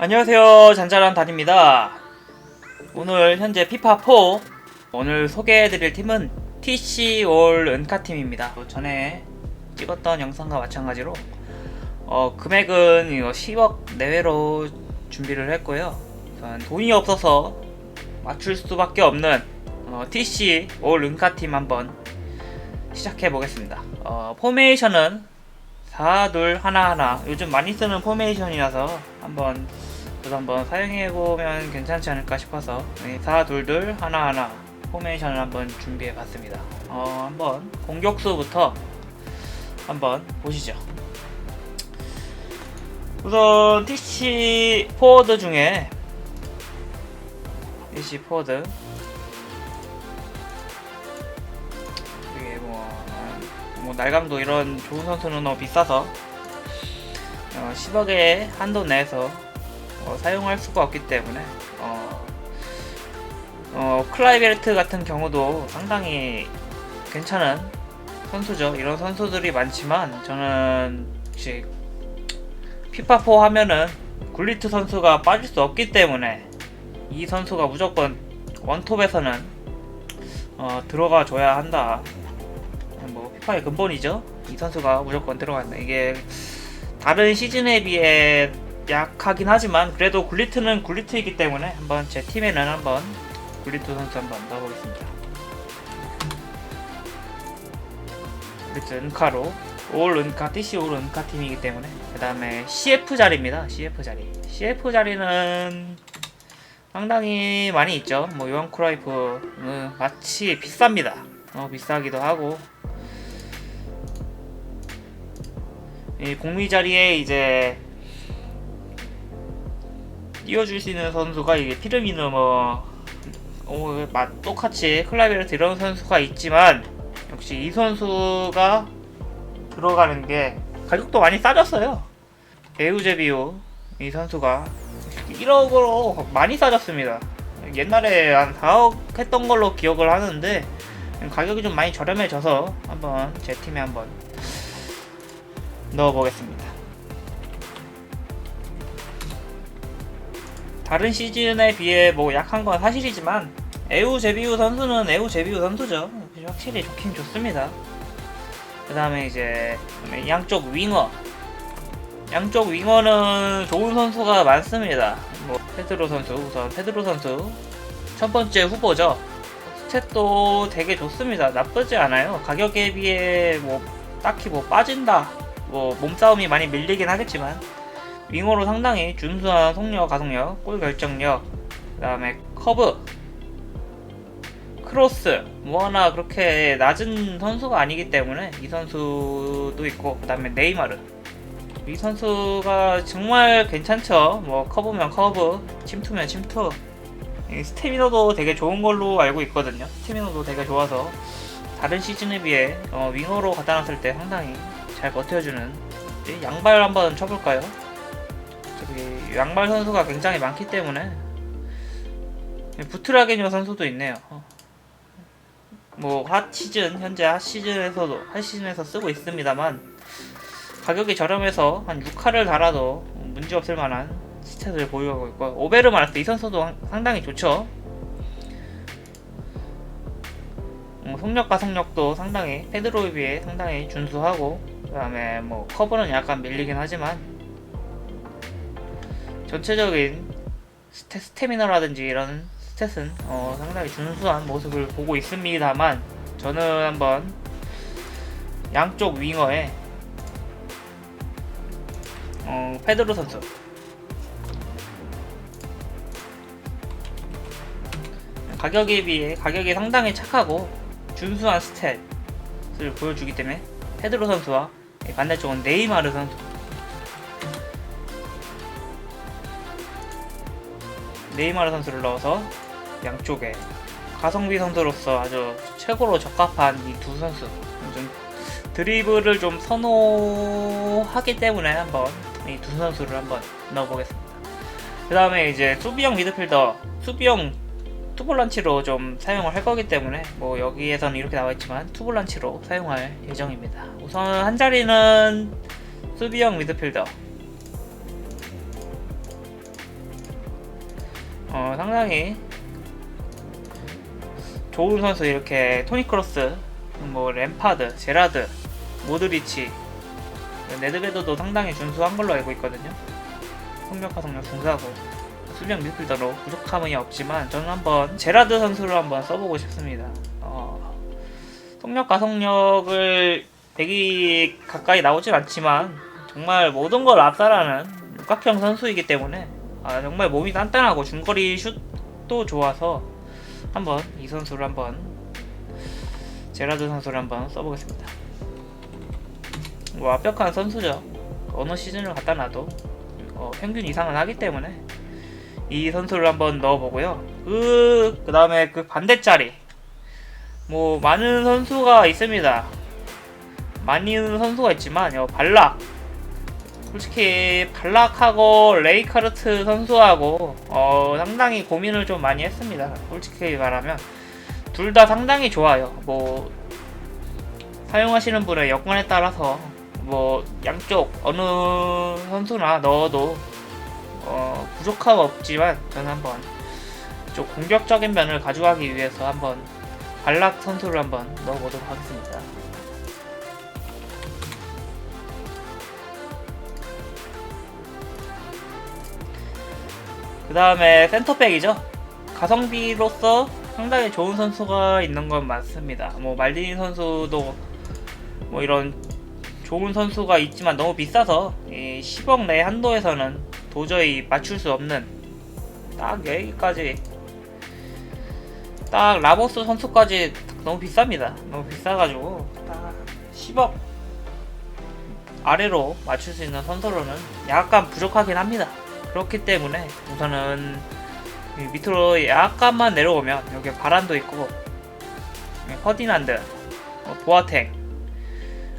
안녕하세요. 잔잘한 달입니다. 오늘 현재 피파4 오늘 소개해드릴 팀은 TC 올 은카팀입니다. 전에 찍었던 영상과 마찬가지로 어, 금액은 이거 10억 내외로 준비를 했고요. 돈이 없어서 맞출 수밖에 없는 어, TC 올 은카팀 한번 시작해 보겠습니다. 어, 포메이션은 4, 2, 하나 하나. 요즘 많이 쓰는 포메이션이라서 한번 저도 한번 사용해 보면 괜찮지 않을까 싶어서 4, 2, 2, 하나 하나 포메이션을 한번 준비해 봤습니다. 어, 한번 공격수부터 한번 보시죠. 우선 TC 포워드 중에 TC 포워드 이게 뭐, 뭐 날감도 이런 좋은 선수는 너무 비싸서 어, 10억의 한도 내에서 어, 사용할 수가 없기 때문에 어, 어, 클라이베르트 같은 경우도 상당히 괜찮은 선수죠. 이런 선수들이 많지만 저는 혹시 피파4 하면은 굴리트 선수가 빠질 수 없기 때문에 이 선수가 무조건 원톱에서는 어, 들어가 줘야 한다. 뭐 피파의 근본이죠. 이 선수가 무조건 들어간다. 이게 다른 시즌에 비해 약하긴 하지만 그래도 굴리트는 굴리트이기 때문에 한번 제 팀에는 한번 굴리트 선수 한번 넣어보겠습니다. 굴리트 은카로 올 은카 TC 올 은카 팀이기 때문에 그 다음에 CF 자리입니다. CF 자리 CF 자리는 상당히 많이 있죠. 뭐 요한 크라이프 음, 마치 비쌉니다. 어, 비싸기도 하고 이 공미 자리에 이제 띄워줄 수 있는 선수가 이게 피르미누 뭐 어, 맛 똑같이 클라베르트 이런 선수가 있지만 역시 이 선수가 들어가는 게 가격도 많이 싸졌어요. 에우제비오 이 선수가 1억으로 많이 싸졌습니다. 옛날에 한 4억 했던 걸로 기억을 하는데 가격이 좀 많이 저렴해져서 한번 제 팀에 한번 넣어보겠습니다. 다른 시즌에 비해 뭐 약한 건 사실이지만 에우 제비우 선수는 에우 제비우 선수죠. 확실히 좋긴 좋습니다. 그 다음에 이제 양쪽 윙어 양쪽 윙어는 좋은 선수가 많습니다. 뭐 페드로 선수 우선 페드로 선수 첫 번째 후보죠. 스탯도 되게 좋습니다. 나쁘지 않아요. 가격에 비해 뭐 딱히 뭐 빠진다 뭐 몸싸움이 많이 밀리긴 하겠지만 윙어로 상당히 준수한 속력, 가속력, 골 결정력, 그 다음에 커브, 크로스 뭐 하나 그렇게 낮은 선수가 아니기 때문에 이 선수도 있고 그 다음에 네이마르 이 선수가 정말 괜찮죠. 뭐 커브면 커브, 침투면 침투. 이 스태미너도 되게 좋은 걸로 알고 있거든요. 스태미너도 되게 좋아서 다른 시즌에 비해 어, 윙어로 갖다 놨을 때 상당히 잘 버텨주는 이 양발 한번 쳐볼까요? 양발 선수가 굉장히 많기 때문에 부트라게뇨 선수도 있네요. 어. 뭐핫 시즌 현재 핫 시즌에서도 핫 시즌에서 쓰고 있습니다만 가격이 저렴해서 한 6화를 달아도 문제 없을 만한 스탯을 보유하고 있고 오베르 마르스 이 선수도 상당히 좋죠. 어, 속력과 속력도 상당히 페드로에 비해 상당히 준수하고 그 다음에 뭐 커버는 약간 밀리긴 하지만 전체적인 스태, 스태미너라든지 이런 스탯은 어, 상당히 준수한 모습을 보고 있습니다만 저는 한번 양쪽 윙어에 어, 페드로 선수. 가격에 비해 가격이 상당히 착하고 준수한 스탯을 보여주기 때문에 페드로 선수와 반대쪽은 네이마르 선수 네이마르 선수를 넣어서 양쪽에 가성비 선수로서 아주 최고로 적합한 이 두 선수 좀 드리블을 좀 선호하기 때문에 한번 이 두 선수를 한번 넣어보겠습니다. 그 다음에 이제 수비형 미드필더 수비형 투볼란치로 좀 사용을 할 거기 때문에 뭐 여기에서는 이렇게 나와 있지만 투볼란치로 사용할 예정입니다. 우선 한 자리는 수비형 미드필더 어, 상당히 좋은 선수 이렇게 토니 크로스, 뭐 램파드, 제라드, 모드리치, 네드베드도 상당히 준수한 걸로 알고 있거든요. 성력과 성력 중사고 수비형 미드필더로 부족함이 없지만 저는 한번 제라드 선수를 한번 써보고 싶습니다. 어, 성력과 성력을 100이 가까이 나오진 않지만 정말 모든 걸 압살하는 육각형 선수이기 때문에 아, 정말 몸이 단단하고 중거리 슛도 좋아서 한번 이 선수를 한번 제라드 선수를 한번 써보겠습니다. 뭐 완벽한 선수죠. 어느 시즌을 갖다 놔도 어, 평균 이상은 하기 때문에 이 선수를 한번 넣어보고요. 그, 그 다음에 그 반대짜리. 뭐, 많은 선수가 있습니다. 많은 선수가 있지만, 요, 발락. 솔직히, 발락하고 레이카르트 선수하고, 어, 상당히 고민을 좀 많이 했습니다. 솔직히 말하면. 둘 다 상당히 좋아요. 뭐, 사용하시는 분의 여건에 따라서, 뭐, 양쪽, 어느 선수나 넣어도 어, 부족함 없지만 저는 한번 좀 공격적인 면을 가져가기 위해서 한번 발락 선수를 한번 넣어보도록 하겠습니다. 그 다음에 센터백이죠. 가성비로서 상당히 좋은 선수가 있는 건 맞습니다. 뭐 말디니 선수도 뭐 이런 좋은 선수가 있지만 너무 비싸서 이 10억 내 한도에서는 도저히 맞출 수 없는 딱 여기까지 딱 라보스 선수까지 너무 비쌉니다. 너무 비싸가지고 딱 10억 아래로 맞출 수 있는 선수로는 약간 부족하긴 합니다. 그렇기 때문에 우선은 이 밑으로 약간만 내려오면 여기 바란도 있고 퍼디난드, 어, 보아탱,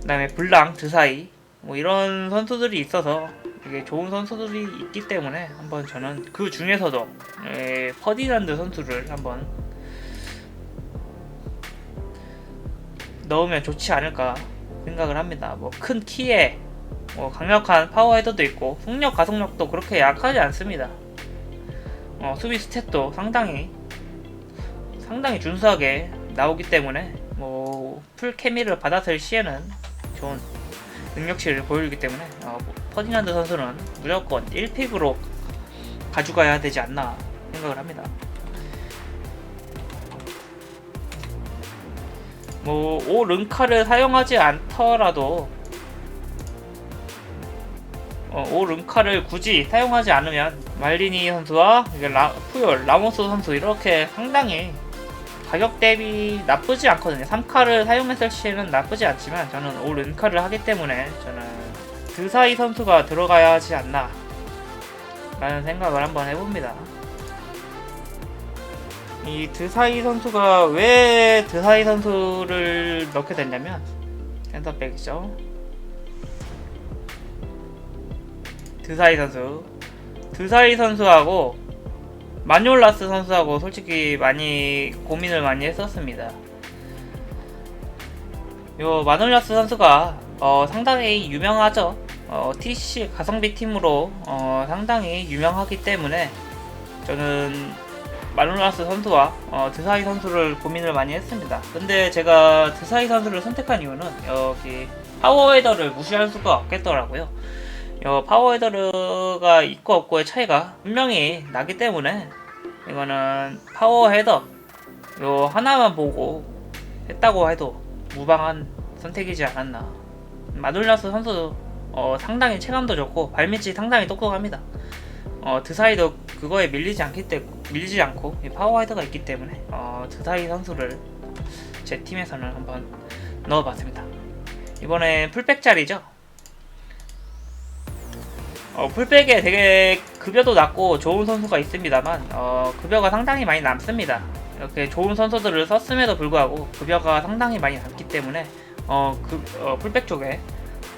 그 다음에 블랑, 드사이 뭐 이런 선수들이 있어서 되게 좋은 선수들이 있기 때문에 한번 저는 그 중에서도 에, 퍼디난드 선수를 한번 넣으면 좋지 않을까 생각을 합니다. 뭐 큰 키에 뭐 강력한 파워 헤더도 있고 속력 가속력도 그렇게 약하지 않습니다. 어, 수비 스탯도 상당히 상당히 준수하게 나오기 때문에 뭐 풀 케미를 받았을 시에는 좋은 능력치를 보여주기 때문에 어, 뭐 퍼디난드 선수는 무조건 1픽으로 가져가야 되지 않나 생각을 합니다. 뭐, 오 른카를 사용하지 않더라도, 어, 오 른카를 굳이 사용하지 않으면, 말리니 선수와 라, 푸열, 라모스 선수 이렇게 상당히 가격 대비 나쁘지 않거든요. 3카를 사용했을 시에는 나쁘지 않지만, 저는 오 른카를 하기 때문에, 저는 드사이 선수가 들어가야 하지 않나, 라는 생각을 한번 해봅니다. 이 드사이 선수가 왜 드사이 선수를 넣게 됐냐면 센터백이죠. 드사이 선수, 드사이 선수하고 마뉴라스 선수하고 솔직히 많이 고민을 많이 했었습니다. 요 마놀라스 선수가 어, 상당히 유명하죠. 어, TC 가성비 팀으로 어, 상당히 유명하기 때문에 저는 마놀라스 선수와 어, 드사이 선수를 고민을 많이 했습니다. 근데 제가 드사이 선수를 선택한 이유는 여기 파워헤더를 무시할 수가 없겠더라고요. 요 파워 헤더가 있고 없고의 차이가 분명히 나기 때문에 이거는 파워 헤더 요 하나만 보고 했다고 해도 무방한 선택이지 않았나. 마놀라스 선수 어, 상당히 체감도 좋고 발밑이 상당히 똑똑합니다. 어, 드사이도 그거에 밀리지 않기 때 밀리지 않고 이 파워헤드가 있기 때문에 어, 드사이 선수를 제 팀에서는 한번 넣어봤습니다. 이번에 풀백 자리죠. 어, 풀백에 되게 급여도 낮고 좋은 선수가 있습니다만 어, 급여가 상당히 많이 남습니다. 이렇게 좋은 선수들을 썼음에도 불구하고 급여가 상당히 많이 남기 때문에 어, 그, 어, 풀백 쪽에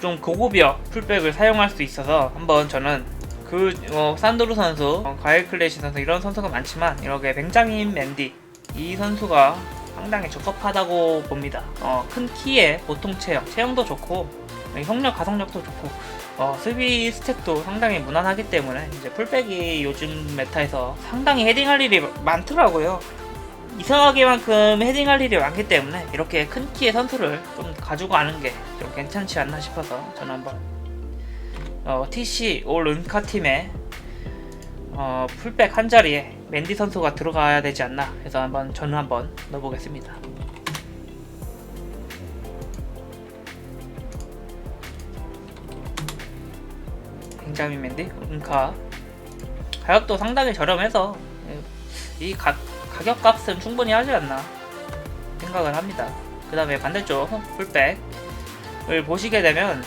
좀 고급여 풀백을 사용할 수 있어서 한번 저는 그 어, 산드루 선수, 어, 가일 클래시 선수 이런 선수가 많지만 이렇게 벤자민 맨디 이 선수가 상당히 적합하다고 봅니다. 어, 큰 키에 보통 체형, 체형도 좋고 형력 가속력도 좋고 어, 수비 스택도 상당히 무난하기 때문에 이제 풀백이 요즘 메타에서 상당히 헤딩할 일이 많더라고요. 이상하게만큼 헤딩할 일이 많기 때문에 이렇게 큰 키의 선수를 좀 가지고 가는 게 좀 괜찮지 않나 싶어서 저는 한번 어, TC 올 은카 팀에 어, 풀백 한 자리에 맨디 선수가 들어가야 되지 않나 해서 한번 저는 한번 넣어보겠습니다. 맨디 은카 가격도 상당히 저렴해서 이 가, 가격 값은 충분히 하지 않나 생각을 합니다. 그 다음에 반대쪽 풀백을 보시게 되면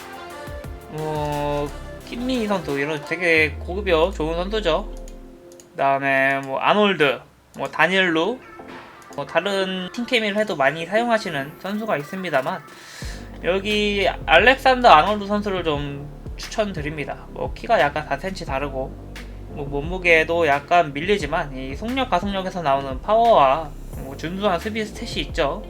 뭐 김민희 선수 이런 되게 고급여 좋은 선수죠. 그 다음에 뭐 아놀드, 뭐 다니엘루, 뭐 다른 팀케미를 해도 많이 사용하시는 선수가 있습니다만 여기 알렉산더 아놀드 선수를 좀 추천드립니다. 뭐 키가 약간 4cm 다르고 뭐 몸무게도 약간 밀리지만 이 속력 가속력에서 나오는 파워와 뭐 준수한 수비 스탯이 있죠.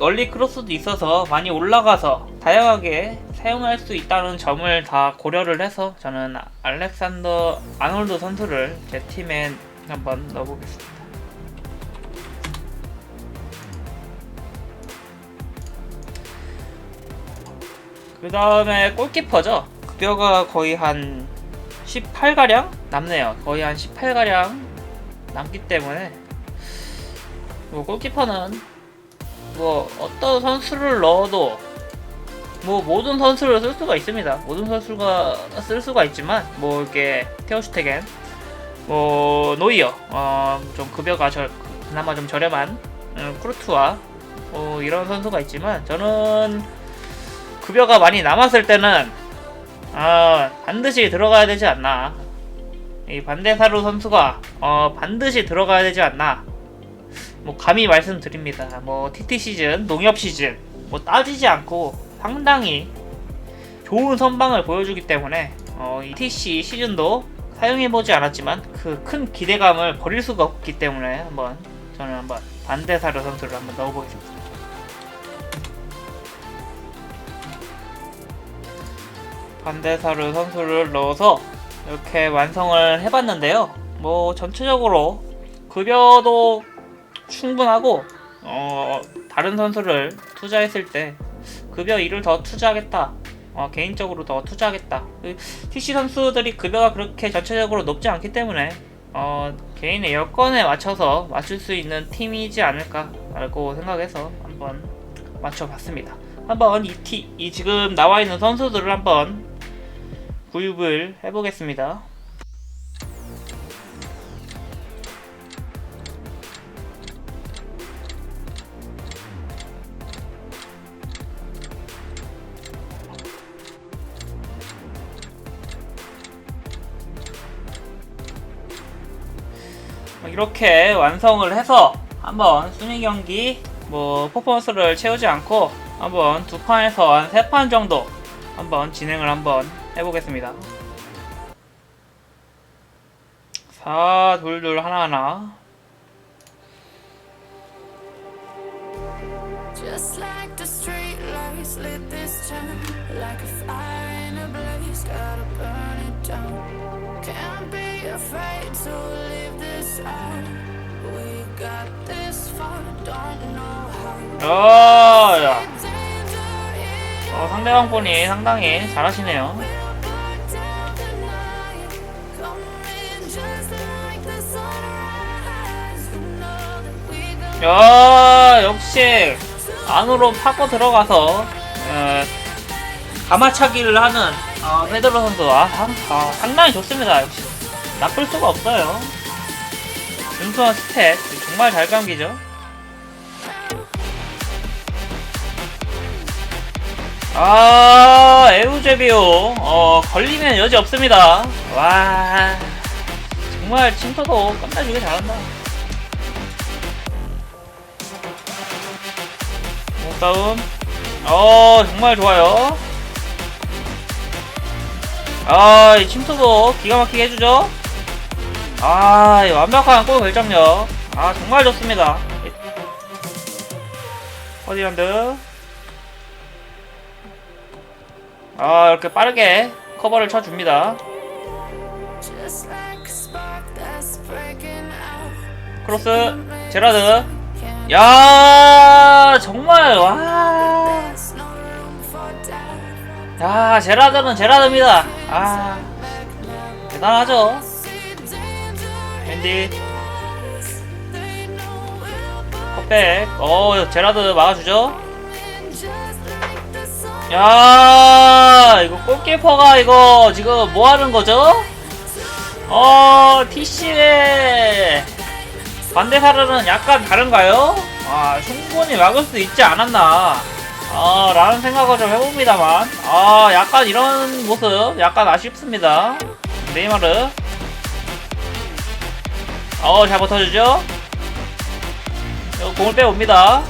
얼리 크로스도 있어서 많이 올라가서 다양하게 사용할 수 있다는 점을 다 고려를 해서 저는 알렉산더 아놀드 선수를 제 팀에 한번 넣어보겠습니다. 그 다음에 골키퍼죠. 급여가 거의 한 18가량 남네요. 거의 한 18가량 남기 때문에 뭐 골키퍼는 뭐 어떤 선수를 넣어도 뭐 모든 선수를 쓸 수가 있습니다. 모든 선수가 쓸 수가 있지만 뭐 이렇게 테오슈테겐, 뭐 노이어, 어 좀 급여가 저, 그나마 좀 저렴한 음, 크루트와 뭐 이런 선수가 있지만 저는 급여가 많이 남았을 때는 아 반드시 들어가야 되지 않나. 이 반대사루 선수가 어 반드시 들어가야 되지 않나. 뭐 감히 말씀드립니다. 뭐 TT 시즌, 농협 시즌 뭐 따지지 않고 상당히 좋은 선방을 보여주기 때문에 어, 이 TC 시즌도 사용해보지 않았지만 그 큰 기대감을 버릴 수가 없기 때문에 한번 저는 한번 반대사료 선수를 한번 넣어보겠습니다. 반대사료 선수를 넣어서 이렇게 완성을 해봤는데요. 뭐 전체적으로 급여도 충분하고 어, 다른 선수를 투자했을 때 급여 1을 더 투자하겠다. 어, 개인적으로 더 투자하겠다. 그 TC 선수들이 급여가 그렇게 전체적으로 높지 않기 때문에 어, 개인의 여건에 맞춰서 맞출 수 있는 팀이지 않을까라고 생각해서 한번 맞춰봤습니다. 한번 이, 티, 이 지금 나와 있는 선수들을 한번 구입을 해보겠습니다. 이렇게 완성을 해서 한번 순위 경기 뭐 퍼포먼스를 채우지 않고 한번 두 판에서 한 세 판 정도 한번 진행을 한번 해보겠습니다. 4, 둘, 둘, 하나, 하나. Just like the street lights lit this town Like a fire in a blaze, gotta burn it down Can't be afraid to leave this out We got this far, don't know how 어, 야. 어, 상대방 분이 상당히 잘하시네요. 야, 역시 안으로 파고 들어가서 어, 가마차기를 하는 어, 페드로 선수와 상, 어, 상당히 좋습니다. 역시 나쁠 수가 없어요. 준수한 스탯 정말 잘 감기죠. 아 에우제비오 어 걸리면 여지 없습니다. 와 정말 침토도 끝내주게 잘한다. 몸싸움 어 정말 좋아요. 아이 침투도 기가 막히게 해주죠? 아이 완벽한 골 결정력. 아 정말 좋습니다. 퍼디랜드. 아 이렇게 빠르게 커버를 쳐줍니다. 크로스 제라드. 야 정말 와. 야 제라드는 제라드입니다. 아 대단하죠. 앤디 컵백. 어 제라드 막아주죠. 야 이거 골키퍼가 이거 지금 뭐 하는 거죠? 어 TC의 반대사르는 약간 다른가요? 아 충분히 막을 수 있지 않았나? 아 라는 생각을 좀 해봅니다만. 아 약간 이런 모습 약간 아쉽습니다. 네이마르. 어잘 버텨주죠? 공을 빼옵니다.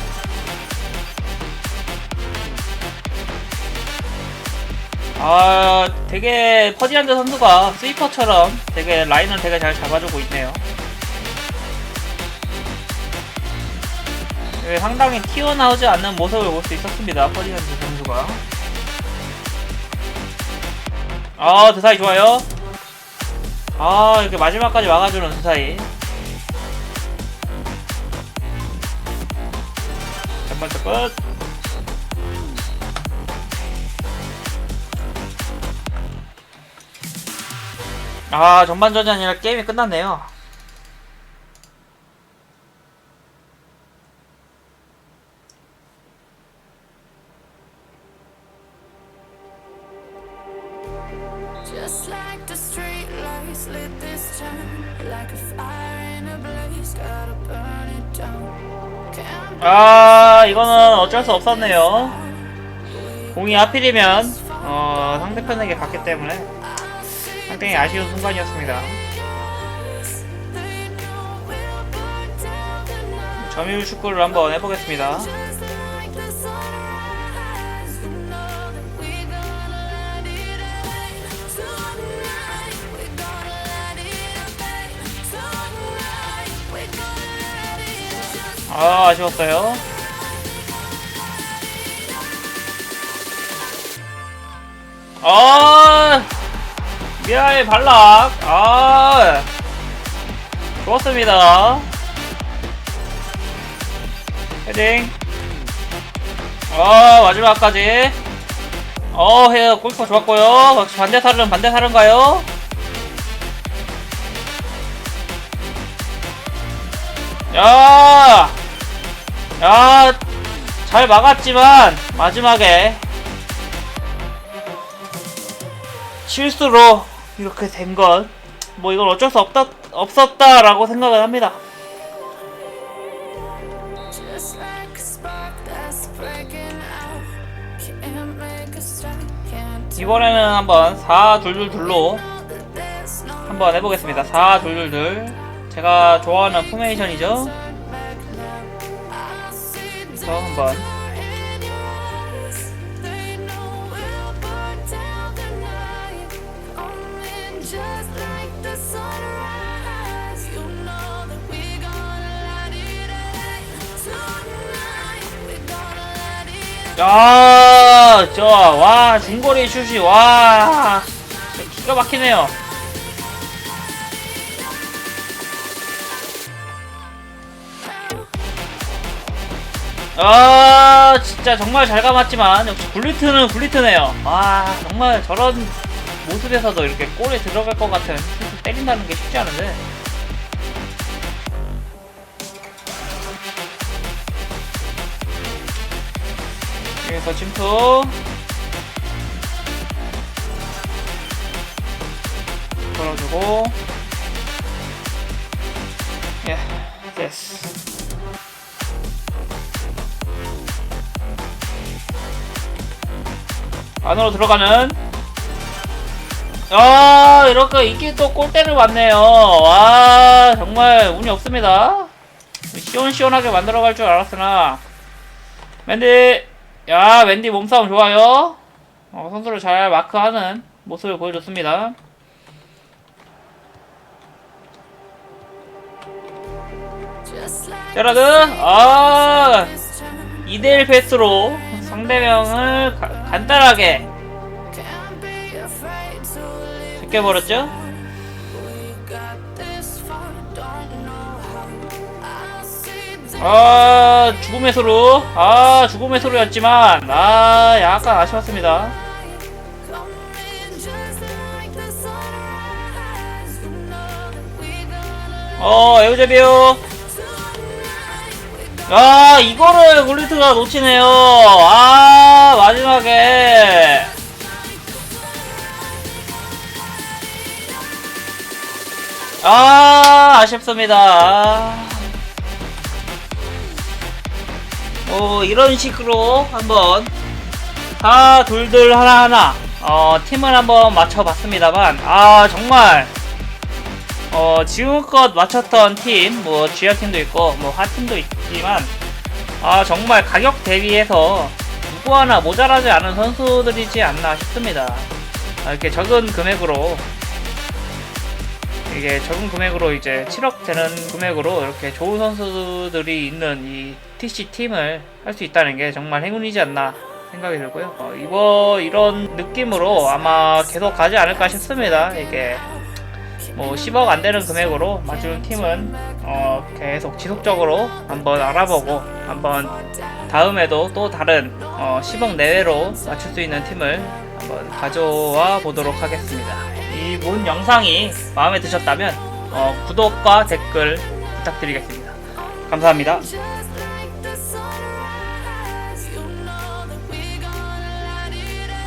아, 되게 퍼디안드 선수가 스위퍼처럼 되게 라인을 되게 잘 잡아주고 있네요. 되게 상당히 튀어나오지 않는 모습을 볼 수 있었습니다. 퍼디안드 선수가. 아, 드사이 좋아요. 아, 이렇게 마지막까지 막아주는 드사이. 첫 번째 끝. 아 전반전이 아니라 게임이 끝났네요 어쩔 수 없었네요 공이 하필이면 어, 상대편에게 갔기 때문에 상당히 아쉬운 순간이었습니다 점유율 축구를 한번 해보겠습니다 You know 아 미아의 발락 아 좋았습니다 헤딩 아 마지막까지 어 헤어 골퍼 좋았고요 역시 반대살은 반대살인가요? 야! 야! 잘 막았지만 마지막에 실수로 이렇게 된 건 뭐 이건 어쩔 수 없다 없었다라고 생각을 합니다. 이번에는 한번 4 둘둘 둘로 that there's no 한번 해보겠습니다. 4 둘둘 둘. 제가 좋아하는 포메이션이죠. 그래서 한번 야, 저, 와, 중거리 슛이, 와, 기가 막히네요. 아, 진짜 정말 잘 감았지만, 역시 굴리트는 굴리트네요. 와, 정말 저런 모습에서도 이렇게 골에 들어갈 것 같은 때린다는 게 쉽지 않은데. 여기서 침투. 걸어주고. 예, 됐어. 안으로 들어가는. 아, 이렇게 이게 또 골대를 맞네요. 와, 정말 운이 없습니다. 시원시원하게 만들어갈 줄 알았으나. 맨디, 야 웬디 몸싸움 좋아요. 어, 선수를 잘 마크하는 모습을 보여줬습니다. 헤라드 아 2대1 패스로 상대명을 가, 간단하게 제껴버렸죠 아 죽음의 소루 아 죽음의 소루였지만 아 약간 아쉬웠습니다. 어 에우제비오. 아 이거를 굴리트가 놓치네요. 아 마지막에. 아 아쉽습니다 어 이런 식으로 한번. 다 둘둘 하나하나. 어 팀을 한번 맞춰봤습니다만. 아 정말. 어, 지금껏 맞췄던 팀, 뭐, GR 팀도 있고, 뭐, 하팀도 있지만, 아, 정말 가격 대비해서 누구 하나 모자라지 않은 선수들이지 않나 싶습니다. 아, 이렇게 적은 금액으로, 이게 적은 금액으로 이제 7억 되는 금액으로 이렇게 좋은 선수들이 있는 이 TC 팀을 할 수 있다는 게 정말 행운이지 않나 생각이 들고요. 어, 이거, 이런 느낌으로 아마 계속 가지 않을까 싶습니다. 이게. 뭐 10억 안 되는 금액으로 맞추는 팀은 어 계속 지속적으로 한번 알아보고 한번 다음에도 또 다른 어 10억 내외로 맞출 수 있는 팀을 한번 가져와 보도록 하겠습니다. 이 본 영상이 마음에 드셨다면 어 구독과 댓글 부탁드리겠습니다. 감사합니다.